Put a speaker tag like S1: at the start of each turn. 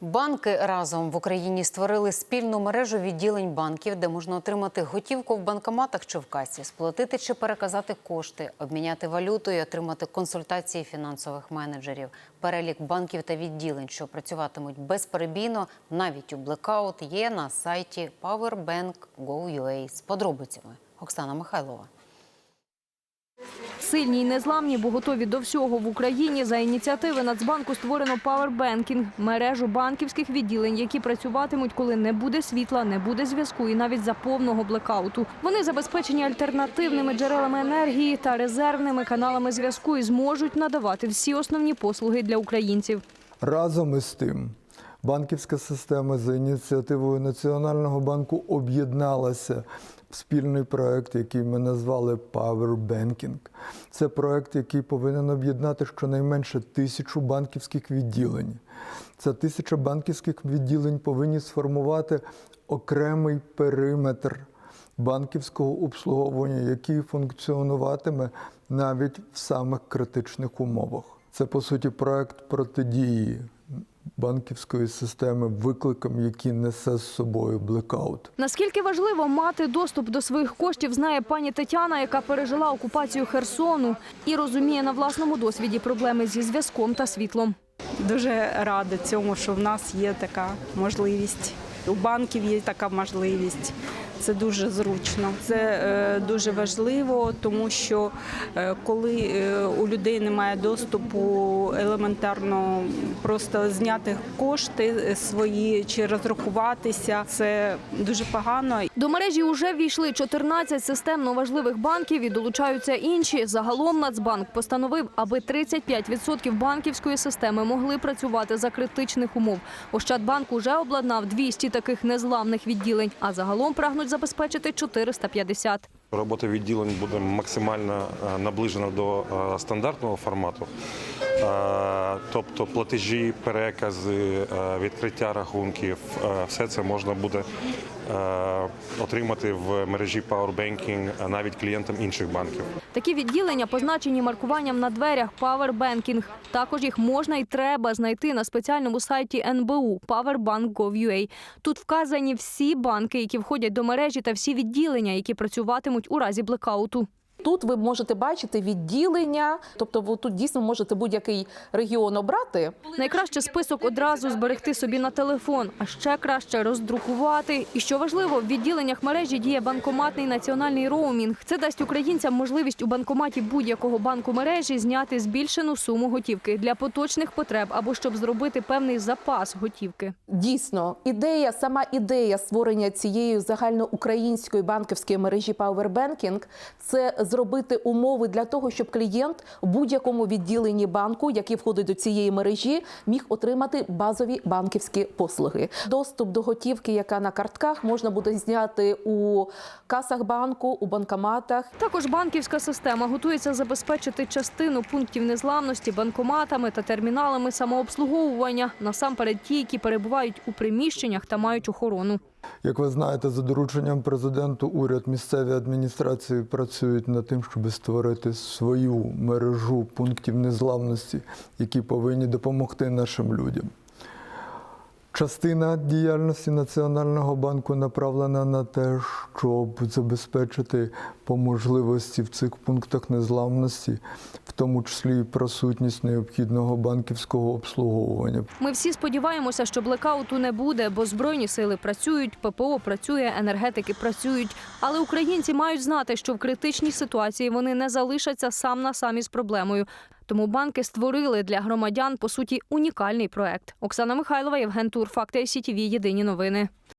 S1: Банки разом в Україні створили спільну мережу відділень банків, де можна отримати готівку в банкоматах чи в касі, сплатити чи переказати кошти, обміняти валюту і отримати консультації фінансових менеджерів. Перелік банків та відділень, що працюватимуть безперебійно, навіть у блекаут, є на сайті powerbank.go.ua. з подробицями. Оксана Михайлова.
S2: Сильні й незламні, бо готові до всього в Україні. За ініціативи Нацбанку створено Powerbanking – мережу банківських відділень, які працюватимуть, коли не буде світла, не буде зв'язку і навіть за повного блекауту. Вони забезпечені альтернативними джерелами енергії та резервними каналами зв'язку і зможуть надавати всі основні послуги для українців.
S3: Разом із тим, банківська система за ініціативою Національного банку об'єдналася в спільний проект, який ми назвали Power Banking. Це проект, який повинен об'єднати щонайменше тисячу банківських відділень. Ця тисяча банківських відділень повинні сформувати окремий периметр банківського обслуговування, який функціонуватиме навіть в самих критичних умовах. Це по суті проект протидії банківської системи викликам, які несе з собою блекаут.
S2: Наскільки важливо мати доступ до своїх коштів, знає пані Тетяна, яка пережила окупацію Херсону і розуміє на власному досвіді проблеми зі зв'язком та світлом.
S4: Дуже рада цьому, що в нас є така можливість. У банків є така можливість. Це дуже зручно. Це е, дуже важливо, тому що е, коли е, у людей немає доступу елементарно просто зняти кошти свої чи розрахуватися, це дуже погано.
S2: До мережі вже ввійшли 14 системно важливих банків і долучаються інші. Загалом Нацбанк постановив, аби 35% банківської системи могли працювати за критичних умов. Ощадбанк уже обладнав 200 таких незламних відділень, а загалом прагнуть забезпечити 450.
S5: Робота відділень буде максимально е, наближена до е, стандартного формату. Е, Тобто платежі, перекази, е, відкриття рахунків, е, все це можна буде отримати в мережі Powerbanking навіть клієнтам інших банків.
S2: Такі відділення позначені маркуванням на дверях Powerbanking. Також їх можна і треба знайти на спеціальному сайті НБУ powerbank.gov.ua. Тут вказані всі банки, які входять до мережі, та всі відділення, які працюватимуть у разі блекауту.
S6: Тут ви можете бачити відділення, тобто ви тут дійсно можете будь-який регіон обрати.
S2: Найкраще список одразу зберегти собі на телефон, а ще краще роздрукувати. І що важливо, в відділеннях мережі діє банкоматний національний роумінг. Це дасть українцям можливість у банкоматі будь-якого банку мережі зняти збільшену суму готівки для поточних потреб або щоб зробити певний запас готівки.
S6: Дійсно, ідея, сама ідея створення цієї загальноукраїнської банківської мережі Powerbanking – це зробити умови для того, щоб клієнт в будь-якому відділенні банку, який входить до цієї мережі, міг отримати базові банківські послуги. Доступ до готівки, яка на картках, можна буде зняти у касах банку, у банкоматах.
S2: Також банківська система готується забезпечити частину пунктів незламності банкоматами та терміналами самообслуговування, насамперед ті, які перебувають у приміщеннях та мають охорону.
S3: Як ви знаєте, за дорученням президенту уряд місцеві адміністрації працюють над тим, щоб створити свою мережу пунктів незламності, які повинні допомогти нашим людям. Частина діяльності Національного банку направлена на те, щоб забезпечити по можливості в цих пунктах незламності, в тому числі і присутність необхідного банківського обслуговування.
S2: Ми всі сподіваємося, що блекауту не буде, бо збройні сили працюють, ППО працює, енергетики працюють. Але українці мають знати, що в критичній ситуації вони не залишаться сам на сам із проблемою. Тому банки створили для громадян по суті унікальний проект. Оксана Михайлова, Євген Тур, Факти СІТВ, Єдині новини.